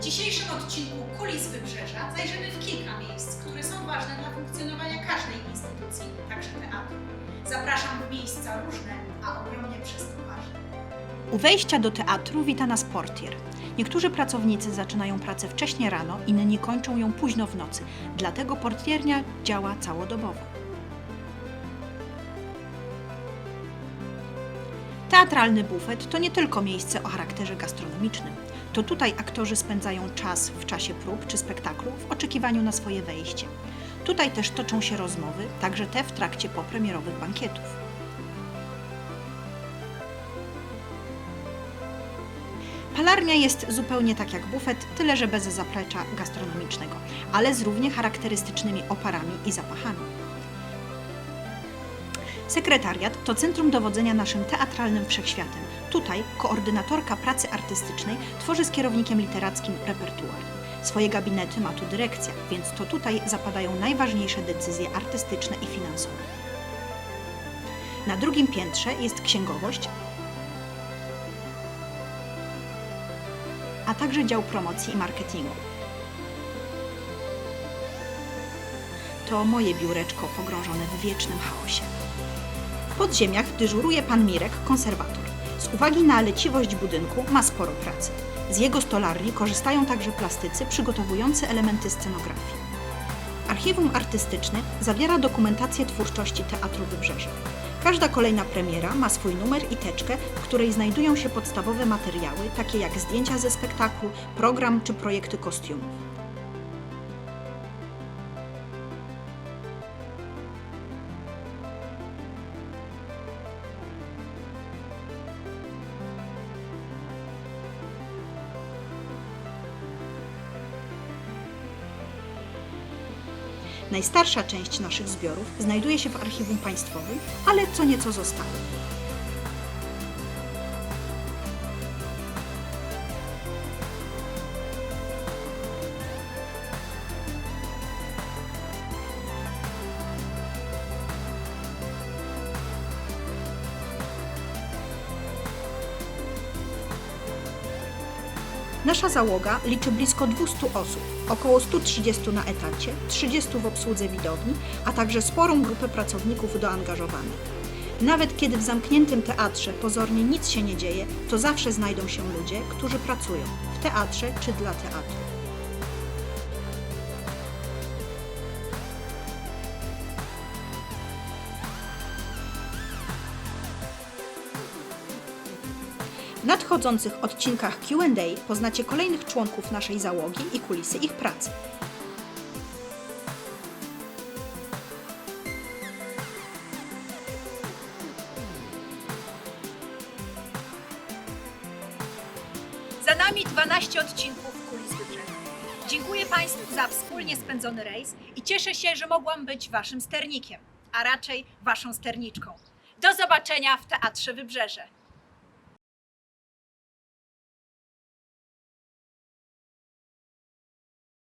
dzisiejszym odcinku Kulis Wybrzeża zajrzymy w kilka miejsc, które są ważne dla funkcjonowania każdej instytucji, także teatru. Zapraszam w miejsca różne, a ogromnie przez to ważne. U wejścia do teatru wita nas portier. Niektórzy pracownicy zaczynają pracę wcześnie rano, inni kończą ją późno w nocy, dlatego portiernia działa całodobowo. Teatralny bufet to nie tylko miejsce o charakterze gastronomicznym. To tutaj aktorzy spędzają czas w czasie prób czy spektaklu w oczekiwaniu na swoje wejście. Tutaj też toczą się rozmowy, także te w trakcie popremierowych bankietów. Palarnia jest zupełnie tak jak bufet, tyle że bez zaplecza gastronomicznego, ale z równie charakterystycznymi oparami i zapachami. Sekretariat to centrum dowodzenia naszym teatralnym wszechświatem. Tutaj koordynatorka pracy artystycznej tworzy z kierownikiem literackim repertuar. Swoje gabinety ma tu dyrekcja, więc to tutaj zapadają najważniejsze decyzje artystyczne i finansowe. Na drugim piętrze jest księgowość, a także dział promocji i marketingu. To moje biureczko pogrążone w wiecznym chaosie. W podziemiach dyżuruje pan Mirek, konserwator. Z uwagi na leciwość budynku ma sporo pracy. Z jego stolarni korzystają także plastycy przygotowujący elementy scenografii. Archiwum artystyczne zawiera dokumentację twórczości Teatru Wybrzeże. Każda kolejna premiera ma swój numer i teczkę, w której znajdują się podstawowe materiały, takie jak zdjęcia ze spektaklu, program czy projekty kostiumów. Najstarsza część naszych zbiorów znajduje się w archiwum państwowym, ale co nieco zostało. Nasza załoga liczy blisko 200 osób, około 130 na etacie, 30 w obsłudze widowni, a także sporą grupę pracowników doangażowanych. Nawet kiedy w zamkniętym teatrze pozornie nic się nie dzieje, to zawsze znajdą się ludzie, którzy pracują w teatrze czy dla teatru. Nadchodzących odcinkach QA poznacie kolejnych członków naszej załogi i kulisy ich pracy. Za nami 12 odcinków Kulis Wybrzeża. Dziękuję Państwu za wspólnie spędzony rejs i cieszę się, że mogłam być Waszym sternikiem, a raczej Waszą sterniczką. Do zobaczenia w Teatrze Wybrzeże.